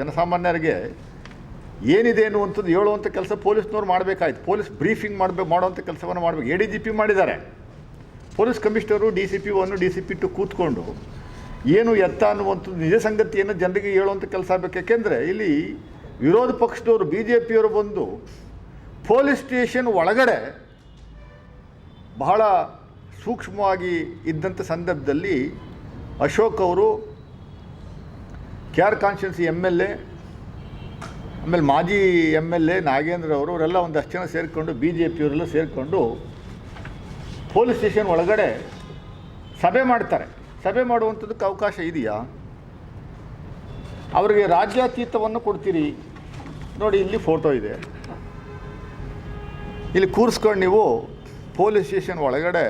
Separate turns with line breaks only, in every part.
ಜನಸಾಮಾನ್ಯರಿಗೆ ಏನಿದೆ ಅನ್ನುವಂಥದ್ದು ಹೇಳುವಂಥ ಕೆಲಸ ಪೊಲೀಸ್ನವ್ರು ಮಾಡಬೇಕಾಯ್ತು. ಪೊಲೀಸ್ ಬ್ರೀಫಿಂಗ್ ಮಾಡಬೇಕು ಮಾಡುವಂಥ ಕೆಲಸವನ್ನು ಮಾಡಬೇಕು. ಎ ಡಿ ಜಿ ಪಿ ಮಾಡಿದ್ದಾರೆ. Police commissioner, D C P one D C P two ಕೂತ್ಕೊಂಡು ಏನು ಎತ್ತ ಅನ್ನುವಂಥದ್ದು, ನಿಜ ಸಂಗತಿಯನ್ನು ಜನರಿಗೆ ಹೇಳುವಂಥ ಕೆಲಸ ಆಗಬೇಕು. ಯಾಕೆಂದರೆ ಇಲ್ಲಿ ವಿರೋಧ ಪಕ್ಷದವರು, ಬಿ ಜೆ ಪಿಯವರು ಬಂದು ಪೊಲೀಸ್ ಸ್ಟೇಷನ್ ಒಳಗಡೆ ಬಹಳ ಸೂಕ್ಷ್ಮವಾಗಿ ಇದ್ದಂಥ ಸಂದರ್ಭದಲ್ಲಿ ಅಶೋಕ್ ಅವರು K R constituency M L A, ಆಮೇಲೆ ಮಾಜಿ ಎಂ ಎಲ್ ಎ ನಾಗೇಂದ್ರ ಅವರು, ಅವರೆಲ್ಲ ಒಂದಷ್ಟು ಜನ ಸೇರಿಕೊಂಡು, ಬಿ ಜೆ ಪಿಯವರೆಲ್ಲ ಸೇರಿಕೊಂಡು ಪೊಲೀಸ್ ಸ್ಟೇಷನ್ ಒಳಗಡೆ ಸಭೆ ಮಾಡ್ತಾರೆ. ಸಭೆ ಮಾಡುವಂಥದ್ದಕ್ಕೆ ಅವಕಾಶ ಇದೆಯಾ? ಅವರಿಗೆ ರಾಜ್ಯಾತೀತವನ್ನು ಕೊಡ್ತೀರಿ. ನೋಡಿ, ಇಲ್ಲಿ ಫೋಟೋ ಇದೆ. ಇಲ್ಲಿ ಕೂರಿಸ್ಕೊಂಡು ನೀವು ಪೊಲೀಸ್ ಸ್ಟೇಷನ್ ಒಳಗಡೆ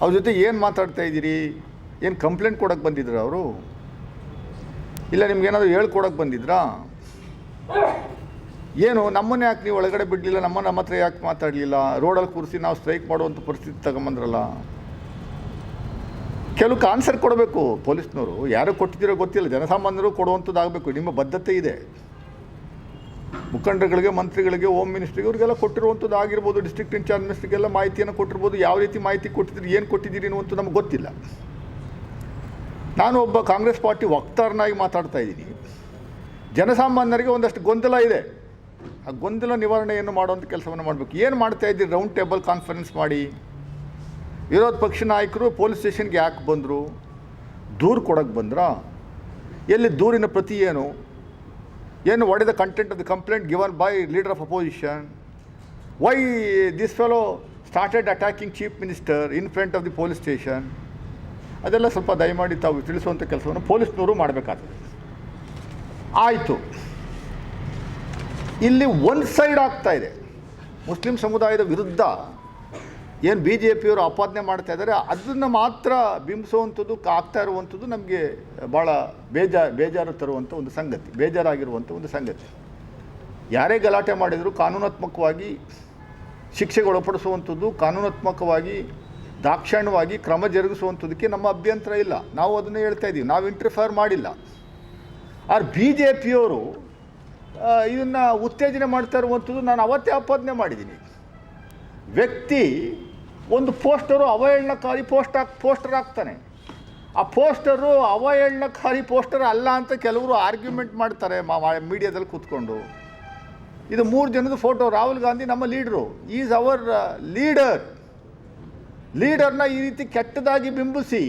ಅವ್ರ ಜೊತೆ ಏನು ಮಾತಾಡ್ತಾ ಇದ್ದೀರಿ? ಏನು ಕಂಪ್ಲೇಂಟ್ ಕೊಡೋಕ್ಕೆ ಬಂದಿದ್ರು ಅವರು? ಇಲ್ಲ ನಿಮ್ಗೇನಾದ್ರು ಹೇಳ್ಕೊಡಕ್ಕೆ ಬಂದಿದ್ರಾ? ಏನು, ನಮ್ಮನ್ನೇ ಯಾಕೆ ನೀವು ಒಳಗಡೆ ಬಿಡಲಿಲ್ಲ? ನಮ್ಮ ನಮ್ಮ ಹತ್ರ ಯಾಕೆ ಮಾತಾಡಲಿಲ್ಲ? ರೋಡಲ್ಲಿ ಕೂರಿಸಿ ನಾವು ಸ್ಟ್ರೈಕ್ ಮಾಡುವಂಥ ಪರಿಸ್ಥಿತಿ ತಗೊಂಬಂದ್ರಲ್ಲ? ಕೆಲವಕ್ಕೆ ಆನ್ಸರ್ ಕೊಡಬೇಕು ಪೊಲೀಸ್ನವರು. ಯಾರು ಕೊಟ್ಟಿದ್ದೀರೋ ಗೊತ್ತಿಲ್ಲ. ಜನಸಾಮಾನ್ಯರು ಕೊಡುವಂಥದ್ದಾಗಬೇಕು. ನಿಮ್ಮ ಬದ್ಧತೆ ಇದೆ. ಮುಖಂಡರುಗಳಿಗೆ, ಮಂತ್ರಿಗಳಿಗೆ ಹೋಮ್ ಮಿನಿಸ್ಟ್ರಿಗೆ ಇವ್ರಿಗೆಲ್ಲ ಕೊಟ್ಟಿರುವಂಥದ್ದು ಆಗಿರ್ಬೋದು ಡಿಸ್ಟ್ರಿಕ್ಟ್ ಇನ್ಚಾರ್ಜ್ ಮಿನಿಸ್ಟ್ರಿಗೆಲ್ಲ ಮಾಹಿತಿಯನ್ನು ಕೊಟ್ಟಿರ್ಬೋದು. ಯಾವ ರೀತಿ ಮಾಹಿತಿ ಕೊಟ್ಟಿದ್ದೀರಿ, ಏನು ಕೊಟ್ಟಿದ್ದೀರಿ ಅನ್ನುವಂಥ ನಮ್ಗೆ ಗೊತ್ತಿಲ್ಲ. ನಾನು ಒಬ್ಬ ಕಾಂಗ್ರೆಸ್ ಪಾರ್ಟಿ ವಕ್ತಾರನಾಗಿ ಮಾತಾಡ್ತಾ ಇದ್ದೀನಿ. ಜನಸಾಮಾನ್ಯರಿಗೆ ಒಂದಷ್ಟು ಗೊಂದಲ ಇದೆ. ಆ ಗೊಂದಲ ನಿವಾರಣೆಯನ್ನು ಮಾಡುವಂಥ ಕೆಲಸವನ್ನು ಮಾಡಬೇಕು. ಏನು ಮಾಡ್ತಾ ಇದ್ದೀರಿ? ರೌಂಡ್ ಟೇಬಲ್ ಕಾನ್ಫರೆನ್ಸ್ ಮಾಡಿ. ವಿರೋಧ ಪಕ್ಷ ನಾಯಕರು ಪೊಲೀಸ್ ಸ್ಟೇಷನ್ಗೆ ಯಾಕೆ ಬಂದರು? ದೂರು ಕೊಡೋಕ್ಕೆ ಬಂದ್ರಾ? ಎಲ್ಲಿ ದೂರಿನ ಪ್ರತಿ ಏನು? ಏನು what is the content of the complaint given by leader of opposition why this fellow started attacking chief minister in front of the police station ಅದೆಲ್ಲ ಸ್ವಲ್ಪ ದಯಮಾಡಿ ತಾವು ತಿಳಿಸುವಂಥ ಕೆಲಸವನ್ನು ಪೊಲೀಸ್ನವರು ಮಾಡಬೇಕಾಗ್ತದೆ. ಆಯಿತು. ಇಲ್ಲಿ ಒಂದು ಸೈಡ್ ಆಗ್ತಾ ಇದೆ. ಮುಸ್ಲಿಂ ಸಮುದಾಯದ ವಿರುದ್ಧ ಏನು ಬಿ ಜೆ ಪಿಯವರು ಆಪಾದನೆ ಮಾಡ್ತಾ ಇದ್ದಾರೆ, ಅದನ್ನು ಮಾತ್ರ ಬಿಂಬಿಸುವಂಥದ್ದು ಆಗ್ತಾ ಇರುವಂಥದ್ದು ನಮಗೆ ಭಾಳ ಬೇಜಾ, ಬೇಜಾರು ತರುವಂಥ ಒಂದು ಸಂಗತಿ ಬೇಜಾರಾಗಿರುವಂಥ ಒಂದು ಸಂಗತಿ. ಯಾರೇ ಗಲಾಟೆ ಮಾಡಿದರೂ ಕಾನೂನಾತ್ಮಕವಾಗಿ ಶಿಕ್ಷೆಗೆ ಒಳಪಡಿಸುವಂಥದ್ದು ಕಾನೂನಾತ್ಮಕವಾಗಿ ದಾಕ್ಷಾಣ್ಯವಾಗಿ ಕ್ರಮ ಜರುಗಿಸುವಂಥದ್ದಕ್ಕೆ ನಮ್ಮ ಅಭ್ಯಂತರ ಇಲ್ಲ. ನಾವು ಅದನ್ನು ಹೇಳ್ತಾ ಇದ್ದೀವಿ ನಾವು ಇಂಟರ್ಫೇರ್ ಮಾಡಿಲ್ಲ. ಆದ್ರೆ ಬಿ ಜೆ ಪಿಯವರು ಇದನ್ನು ಉತ್ತೇಜನೆ ಮಾಡ್ತಾ ಇರುವಂಥದ್ದು ನಾನು ಅವತ್ತೇ ಆಪಾದನೆ ಮಾಡಿದ್ದೀನಿ. ವ್ಯಕ್ತಿ ಒಂದು ಪೋಸ್ಟರು ಅವಹೇಳನಕಾರಿ ಪೋಸ್ಟ್ ಹಾಕ್, ಪೋಸ್ಟರ್ ಹಾಕ್ತಾನೆ. ಆ ಪೋಸ್ಟರು ಅವಹೇಳನಕಾರಿ ಪೋಸ್ಟರ್ ಅಲ್ಲ ಅಂತ ಕೆಲವರು ಆರ್ಗ್ಯುಮೆಂಟ್ ಮಾಡ್ತಾರೆ ಮೀಡಿಯಾದಲ್ಲಿ ಕೂತ್ಕೊಂಡು. ಇದು ಮೂರು ಜನದ ಫೋಟೋ. ರಾಹುಲ್ ಗಾಂಧಿ ನಮ್ಮ ಲೀಡ್ರು. ಈಸ್ ಅವರ್ ಲೀಡರ್ ಲೀಡರ್ನ ಈ ರೀತಿ ಕೆಟ್ಟದಾಗಿ ಬಿಂಬಿಸಿ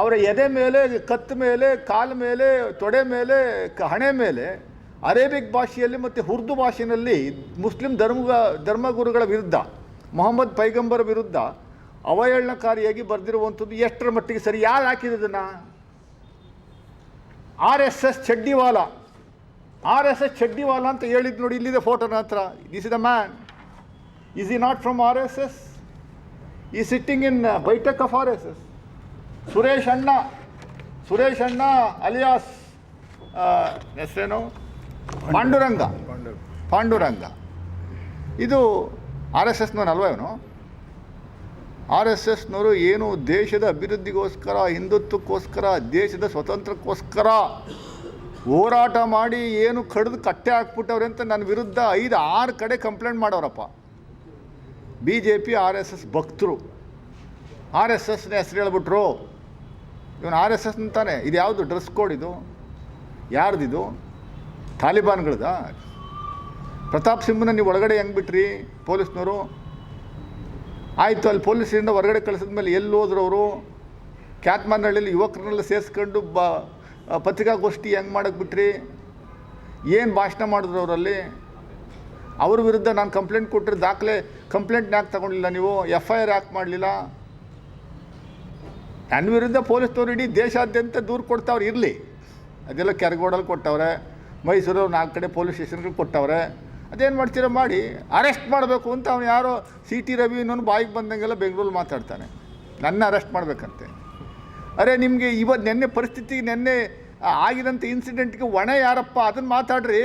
ಅವರ ಎದೆ ಮೇಲೆ, ಕತ್ತು ಮೇಲೆ, ಕಾಲ ಮೇಲೆ, ತೊಡೆ ಮೇಲೆ ಹಣೆ ಮೇಲೆ ಅರೇಬಿಕ್ ಭಾಷೆಯಲ್ಲಿ ಮತ್ತು ಉರ್ದು ಭಾಷೆಯಲ್ಲಿ ಮುಸ್ಲಿಂ ಧರ್ಮ ಧರ್ಮಗುರುಗಳ ವಿರುದ್ಧ, ಮೊಹಮ್ಮದ್ ಪೈಗಂಬರ್ ವಿರುದ್ಧ ಅವಹೇಳನಕಾರಿಯಾಗಿ ಬರೆದಿರುವಂಥದ್ದು ಎಷ್ಟರ ಮಟ್ಟಿಗೆ ಸರಿ? ಯಾರು ಹಾಕಿದ್ದನ್ನು ಆರ್ ಎಸ್ ಎಸ್ ಚಡ್ಡಿವಾಲ. ಆರ್ ಎಸ್ ಎಸ್ ಚಡ್ಡಿವಾಲ ಅಂತ ಹೇಳಿದ್ದು ನೋಡಿ ಇಲ್ಲಿದೆ ಫೋಟೋನ ಹತ್ರ. This is the man is he not from R S S he sitting in baithak of R S S Suresh ಅಣ್ಣ ಸುರೇಶ್ ಅಣ್ಣ ಅಲಿಯಾಸ್ ಹೆಸರೇನು ಪಾಂಡುರಂಗ. ಪಾಂಡುರಂಗ. ಇದು ಆರ್ ಎಸ್ ಎಸ್ನವ್ರು ಅಲ್ವ ಇವನು? ಆರ್ ಎಸ್ ಎಸ್ನವರು ಏನು ದೇಶದ ಅಭಿವೃದ್ಧಿಗೋಸ್ಕರ ಹಿಂದುತ್ವಕ್ಕೋಸ್ಕರ ದೇಶದ ಸ್ವತಂತ್ರಕ್ಕೋಸ್ಕರ ಹೋರಾಟ ಮಾಡಿ ಏನು ಕಡಿದು ಕಟ್ಟೆ ಹಾಕ್ಬಿಟ್ಟವ್ರೆ ಅಂತ ನನ್ನ ವಿರುದ್ಧ ಐದು ಆರು ಕಡೆ complaint ಮಾಡೋರಪ್ಪ. B J P R S S ಭಕ್ತರು. ಆರ್ ಎಸ್ ಎಸ್ನ ಹೆಸರು ಹೇಳ್ಬಿಟ್ರು. ಇವನು ಆರ್ ಎಸ್ ಎಸ್ ಅಂತಾನೆ. ಇದು ಯಾವುದು? ಡ್ರೆಸ್ ಕೋಡ್ ಇದು? ಯಾರ್ದಿದು? ತಾಲಿಬಾನ್ಗಳದ? ಪ್ರತಾಪ್ ಸಿಂಹನ ನೀವು ಒಳಗಡೆ ಹೆಂಗೆ ಬಿಟ್ರಿ ಪೊಲೀಸ್ನವರು? ಆಯಿತು, ಅಲ್ಲಿ ಪೊಲೀಸರಿಂದ ಹೊರಗಡೆ ಕಳಿಸಿದ ಮೇಲೆ ಎಲ್ಲಿ ಹೋದ್ರು ಅವರು? ಕ್ಯಾತ್ಮಾನಹಳ್ಳಿಯಲ್ಲಿ ಯುವಕರನ್ನೆಲ್ಲ ಸೇರಿಸ್ಕೊಂಡು ಬ, ಪತ್ರಿಕಾಗೋಷ್ಠಿ ಹೆಂಗೆ ಮಾಡಕ್ಕೆ ಬಿಟ್ರಿ? ಏನು ಭಾಷಣ ಮಾಡಿದ್ರು ಅವರಲ್ಲಿ? ಅವ್ರ ವಿರುದ್ಧ ನಾನು ಕಂಪ್ಲೇಂಟ್ ಕೊಟ್ಟರೆ ದಾಖಲೆ ಕಂಪ್ಲೇಂಟ್ ಯಾಕೆ ತಗೊಂಡಿಲ್ಲ ನೀವು? ಎಫ್ ಐ ಆರ್ ಯಾಕೆ ಮಾಡಲಿಲ್ಲ? ನನ್ನ ವಿರುದ್ಧ ಪೊಲೀಸ್ನವ್ರು ಇಡೀ ದೇಶಾದ್ಯಂತ ದೂರು ಕೊಡ್ತಾವ್ರು ಇರಲಿ. ಅದೆಲ್ಲ ಕೆರಗೋಡಲ್ಲಿ ಕೊಟ್ಟವ್ರೆ. ಮೈಸೂರು ನಾಲ್ಕು ಕಡೆ ಪೊಲೀಸ್ ಸ್ಟೇಷನ್ಗೆ ಕೊಟ್ಟವ್ರೆ. ಅದೇನು ಮಾಡ್ತೀರ ಮಾಡಿ. ಅರೆಸ್ಟ್ ಮಾಡಬೇಕು ಅಂತ ಅವನು ಯಾರೋ ಸಿ ಟಿ ರವಿ ಇನ್ನೊಂದು ಬಾಯಿಗೆ ಬಂದಂಗೆಲ್ಲ ಬೆಂಗಳೂರು ಮಾತಾಡ್ತಾನೆ. ನನ್ನ ಅರೆಸ್ಟ್ ಮಾಡಬೇಕಂತೆ. ಅರೆ, ನಿಮಗೆ ಇವತ್ತು ನೆನ್ನೆ ಪರಿಸ್ಥಿತಿ ನೆನ್ನೆ ಆಗಿದಂಥ ಇನ್ಸಿಡೆಂಟ್ಗೆ ಒಣ ಯಾರಪ್ಪ ಅದನ್ನು ಮಾತಾಡ್ರಿ.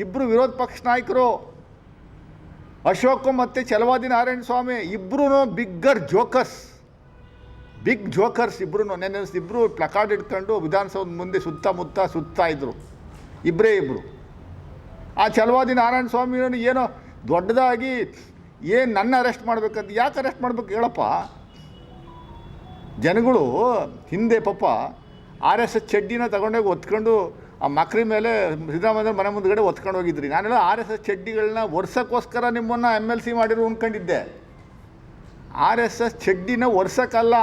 ಇಬ್ಬರು ವಿರೋಧ ಪಕ್ಷ ನಾಯಕರು, ಅಶೋಕ್ ಮತ್ತು ಚಲವಾದಿ ನಾರಾಯಣ ಸ್ವಾಮಿ ಇಬ್ಬರೂ ಬಿಗ್ಗರ್ ಜೋಕರ್ಸ್. ಬಿಗ್ ಜೋಕರ್ಸ್ ಇಬ್ಬರು ನೆನ್ನೆ ಇಬ್ಬರು ಪ್ಲಕಾರ್ಡ್ ಇಟ್ಕೊಂಡು ವಿಧಾನಸೌಧ ಮುಂದೆ ಸುತ್ತಮುತ್ತ ಸುತ್ತಾ ಇದ್ರು. ಇಬ್ಬರೇ ಇಬ್ಬರು ಆ ಚಲವಾದಿ ನಾರಾಯಣ ಸ್ವಾಮಿಯನ್ನು ಏನೋ ದೊಡ್ಡದಾಗಿ ಏನು ನನ್ನ ಅರೆಸ್ಟ್ ಮಾಡ್ಬೇಕಂತ ಯಾಕೆ ಅರೆಸ್ಟ್ ಮಾಡ್ಬೇಕು ಹೇಳಪ್ಪ. ಜನಗಳು ಹಿಂದೆ ಪಾಪ ಆರ್ ಎಸ್ ಎಸ್ ಚಡ್ಡಿನ ತಗೊಂಡೋಗಿ ಒತ್ಕೊಂಡು ಆ ಮಕ್ರಿ ಮೇಲೆ ಸಿದ್ದರಾಮಯ್ಯ ಮನೆ ಮುಂದ್ಗಡೆ ಒತ್ಕೊಂಡು ಹೋಗಿದ್ರಿ. ನಾನೆಲ್ಲ ಆರ್ ಎಸ್ ಎಸ್ ಚಡ್ಡಿಗಳನ್ನ ವರ್ಷಕ್ಕೋಸ್ಕರ ನಿಮ್ಮನ್ನು ಎಂ ಎಲ್ ಸಿ ಮಾಡಿರು ಅಂದ್ಕೊಂಡಿದ್ದೆ ಆರ್ ಎಸ್ ಎಸ್ ಚಡ್ಡಿನ ವರ್ಷಕ್ಕಲ್ಲ,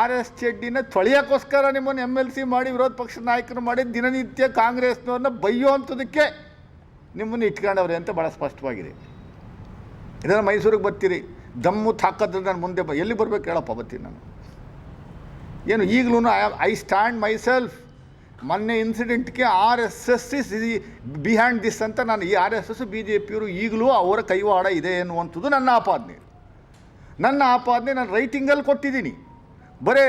ಆರ್ ಎಸ್ ಚಡ್ಡಿನ ತೊಳೆಯೋಕ್ಕೋಸ್ಕರ ನಿಮ್ಮನ್ನು ಎಂ ಎಲ್ ಸಿ ಮಾಡಿ ವಿರೋಧ ಪಕ್ಷದ ನಾಯಕರು ಮಾಡಿ ದಿನನಿತ್ಯ ಕಾಂಗ್ರೆಸ್ನವ್ರನ್ನ ಬೈಯೋವಂಥದಕ್ಕೆ ನಿಮ್ಮನ್ನು ಇಟ್ಕೊಂಡವ್ರೆ ಅಂತ ಭಾಳ ಸ್ಪಷ್ಟವಾಗಿದೆ. ಇದನ್ನು ಮೈಸೂರಿಗೆ ಬರ್ತೀರಿ. ದಮ್ಮು ತಾಕದ್ರೆ ನಾನು ಮುಂದೆ ಬ ಎಲ್ಲಿ ಬರ್ಬೇಕು ಹೇಳಪ್ಪ, ಬರ್ತೀನಿ ನಾನು. ಏನು ಈಗಲೂ I I stand myself ಮೊನ್ನೆ ಇನ್ಸಿಡೆಂಟ್ಗೆ R S S is behind this ಅಂತ ನಾನು ಈ R S S B J ಪಿಯವರು ಈಗಲೂ ಅವರ ಕೈವಾಡ ಇದೆ ಎನ್ನುವಂಥದ್ದು ನನ್ನ ಆಪಾದನೆ. ನನ್ನ ಆಪಾದನೆ ನಾನು ರೈಟಿಂಗಲ್ಲಿ ಕೊಟ್ಟಿದ್ದೀನಿ. ಬರೇ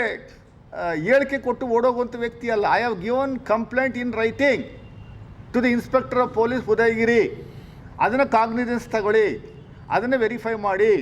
ಹೇಳಿಕೆ ಕೊಟ್ಟು ಓಡೋಗುವಂಥ ವ್ಯಕ್ತಿ ಅಲ್ಲ. I have given complaint in writing to the inspector of police Udayagiri ಅದನ್ನು ಕಾಗ್ನಿಜೆನ್ಸ್ ತಗೊಳ್ಳಿ. ಅದನ್ನು ವೆರಿಫೈ ಮಾಡಿ.